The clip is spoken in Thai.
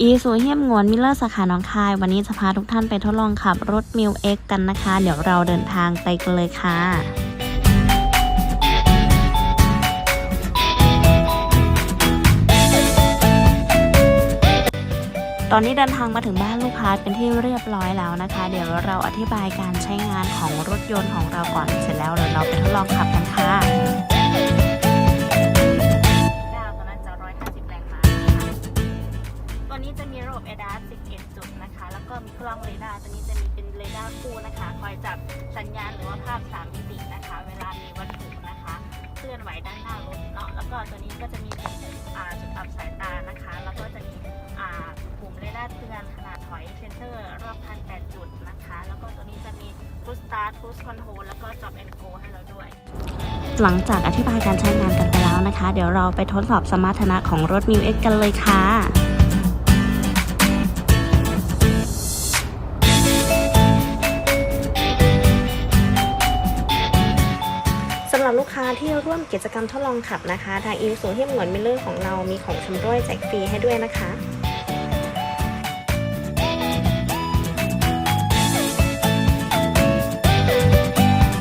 อีสูเฮียมงวนมิลเลอร์สาขาหน้องคาย วันนี้จะพาทุกท่านไปทดลองขับรถมิวเอ็กกันนะคะ เดี๋ยวเราเดินทางไปกันเลยค่ะตอนนี้เดินทางมาถึงบ้านลูกค้าเป็นที่เรียบร้อยแล้วนะคะ เดี๋ยวเราอธิบายการใช้งานของรถยนต์ของเราก่อนเสร็จแล้วเดี๋ยวเราไปทดลองขับกันค่ะ นี้จะมีระบบ ADAS 11 จุดนะคะ แล้วก็มีกล้องเรดาร์ตัวนี้จะมีเป็นเรดาร์คู่นะคะ คอยจับสัญญาณหรือว่าภาพ 3 มิตินะคะ เวลามีวัตถุนะคะ เคลื่อนไหวด้านหน้ารถเนาะ แล้วก็ตัวนี้ก็จะมีเป็นอ่าจุดอับสายตานะคะ แล้วก็จะมีปุ่มเรดาร์เตือนขนาดถอยเซนเซอร์รอบคัน8จุดนะคะ แล้วก็ตัวนี้จะมี Push Start Push Control แล้วก็ Stop and Go ให้เราด้วยหลังจากอธิบายการใช้งานกันไปแล้วนะคะ เดี๋ยวเราไปทดสอบสมรรถนะของรถ m ิว X กันเลยค่ะ ที่ร่วมกิจกรรมทดลองขับนะคะทางอิวสูเฮียมหนวนมิลเลอร์ของเรามีของชำร่วยแจกฟรีให้ด้วยนะคะ